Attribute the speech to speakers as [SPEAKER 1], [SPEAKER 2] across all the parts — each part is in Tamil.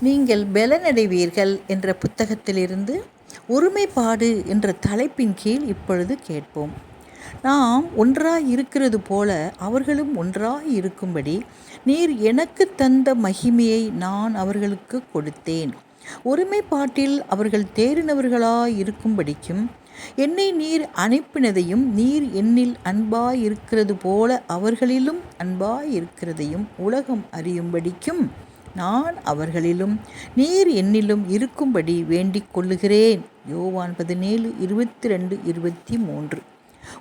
[SPEAKER 1] நீங்கள் பலனடைவீர்கள் என்ற புத்தகத்திலிருந்து ஒருமைப்பாடு என்ற தலைப்பின் கீழ் இப்பொழுது கேட்போம். நாம் ஒன்றாய் இருக்கிறது போல அவர்களும் ஒன்றாய் இருக்கும்படி நீர் எனக்கு தந்த மகிமையை நான் அவர்களுக்கு கொடுத்தேன். ஒருமைப்பாட்டில் அவர்கள் தேறினவர்களாய் இருக்கும்படிக்கும் என்னை நீர் அனுப்பினதையும் நீர் என்னில் அன்பாய் இருக்கிறது போல அவர்களிலும் அன்பாய் இருக்கிறதையும் உலகம் அறியும்படிக்கும் நான் அவர்களிலும் நீர் என்னிலும் இருக்கும்படி வேண்டிக் கொள்ளுகிறேன். யோவான் பதினேழு இருபத்தி ரெண்டு இருபத்தி மூன்று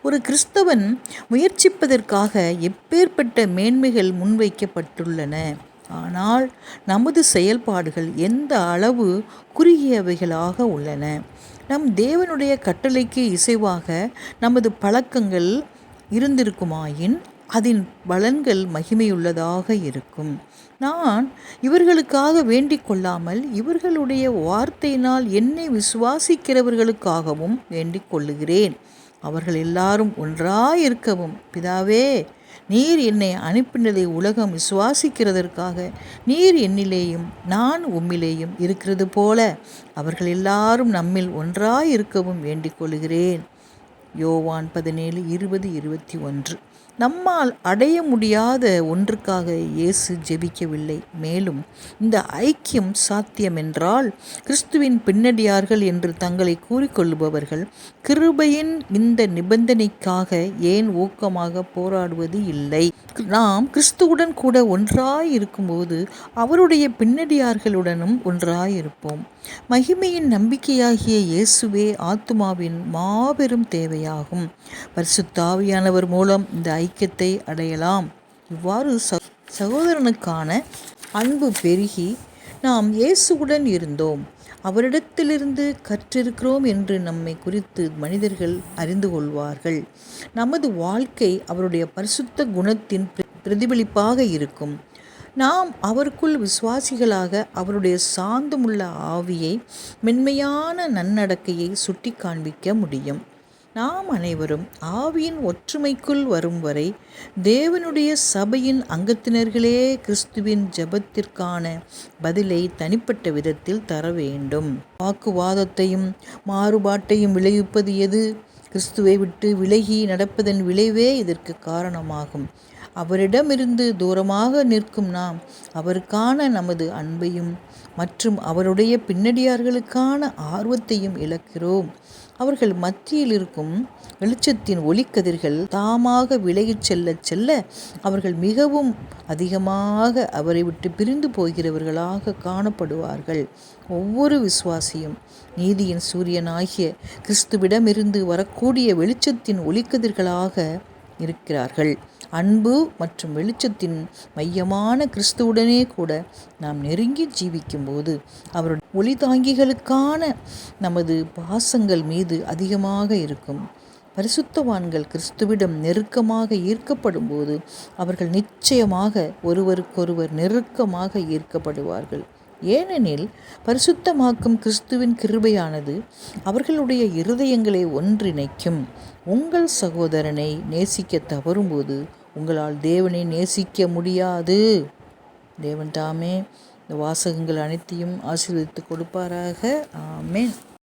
[SPEAKER 1] ஒரு கிறிஸ்தவன் முயற்சிப்பதற்காக எப்பேற்பட்ட மேன்மைகள் முன்வைக்கப்பட்டுள்ளன. ஆனால் நமது செயல்பாடுகள் எந்த அளவு குறுகியவைகளாக உள்ளன? நம் தேவனுடைய கட்டளைக்கு இசைவாக நமது பழக்கங்கள் இருந்திருக்குமாயின் அதன் பலன்கள் மகிமையுள்ளதாக இருக்கும். நான் இவர்களுக்காக வேண்டிக் கொள்ளாமல் இவர்களுடைய வார்த்தையினால் என்னை விசுவாசிக்கிறவர்களுக்காகவும் வேண்டிக் கொள்ளுகிறேன். அவர்கள் எல்லாரும் ஒன்றாயிருக்கவும் பிதாவே நீர் என்னை அனுப்பினதை உலகம் விசுவாசிக்கிறதற்காக நீர் என்னிலேயும் நான் உம்மிலேயும் இருக்கிறது போல அவர்கள் எல்லாரும் நம்மில் ஒன்றாயிருக்கவும் வேண்டிக் கொள்கிறேன் யோவான் பதினேழு இருபது இருபத்தி ஒன்று. நம்மால் அடைய முடியாத ஒன்றுக்காக இயேசு ஜெபிக்கவில்லை. மேலும் இந்த ஐக்கியம் சாத்தியமென்றால் கிறிஸ்துவின் பின்னடியார்கள் என்று தங்களை கூறிக்கொள்பவர்கள் கிருபையின் இந்த நிபந்தனைக்காக ஏன் ஊக்கமாக போராடுவது இல்லை? நாம் கிறிஸ்துவுடன் கூட ஒன்றாய் இருக்கும்போது அவருடைய பின்னடியார்களுடனும் ஒன்றாயிருப்போம். மகிமையின் நம்பிக்கையாகிய இயேசுவே ஆத்துமாவின் மாபெரும் தேவையாகும். பரிசுத்தாவியானவர் மூலம் இந்த ஐக்கியத்தை அடையலாம். இவ்வாறு சகோதரனுக்கான அன்பு பெருகி நாம் இயேசுவுடன் இருந்தோம். அவரிடத்திலிருந்து கற்றிருக்கிறோம் என்று நம்மை குறித்து மனிதர்கள் அறிந்து கொள்வார்கள். நமது வாழ்க்கை அவருடைய பரிசுத்த குணத்தின் பிரதிபலிப்பாக இருக்கும். நாம் அவருக்குள் விசுவாசிகளாக அவருடைய சாந்தமுள்ள ஆவியை மென்மையான நன்னடக்கையை சுட்டி காண்பிக்க முடியும். நாம் அனைவரும் ஆவியின் ஒற்றுமைக்குள் வரும் வரை தேவனுடைய சபையின் அங்கத்தினர்களே கிறிஸ்துவின் ஜபத்திற்கான பதிலை தனிப்பட்ட விதத்தில் தர வேண்டும். வாக்குவாதத்தையும் மாறுபாட்டையும் விளைவிப்பது எது? கிறிஸ்துவை விட்டு விலகி நடப்பதன் விளைவே இதற்கு காரணமாகும். அவரிடமிருந்து தூரமாக நிற்கும் நாம் அவருக்கான நமது அன்பையும் மற்றும் அவருடைய பின்னடியார்களுக்கான ஆர்வத்தையும் இழக்கிறோம். அவர்கள் மத்தியில் இருக்கும் வெளிச்சத்தின் ஒளிக்கதிர்கள் தாமாக விலகிச் செல்ல செல்ல அவர்கள் மிகவும் அதிகமாக அவரை விட்டு பிரிந்து போகிறவர்களாக காணப்படுவார்கள். ஒவ்வொரு விசுவாசியும் நீதியின் சூரியனாகிய கிறிஸ்துவிடமிருந்து வரக்கூடிய வெளிச்சத்தின் ஒளிக்கதிர்களாக இருக்கிறார்கள். அன்பு மற்றும் வெளிச்சத்தின் மையமான கிறிஸ்துவுடனே கூட நாம் நெருங்கி ஜீவிக்கும்போது அவருடைய ஒளி தாங்கிகளுக்கான நமது பாசங்கள் மீது அதிகமாக இருக்கும். பரிசுத்தவான்கள் கிறிஸ்துவிடம் நெருக்கமாக ஈர்க்கப்படும் போது அவர்கள் நிச்சயமாக ஒருவருக்கொருவர் நெருக்கமாக ஈர்க்கப்படுவார்கள். ஏனெனில் பரிசுத்தமாக்கும் கிறிஸ்துவின் கிருபையானது அவர்களுடைய இருதயங்களை ஒன்றிணைக்கும். உங்கள் சகோதரனை நேசிக்க தவறும்போது உங்களால் தேவனை நேசிக்க முடியாது. தேவன் தாமே இந்த வாசகங்கள் அனைத்தையும் ஆசீர்வதித்து கொடுப்பாராக. ஆமேன்.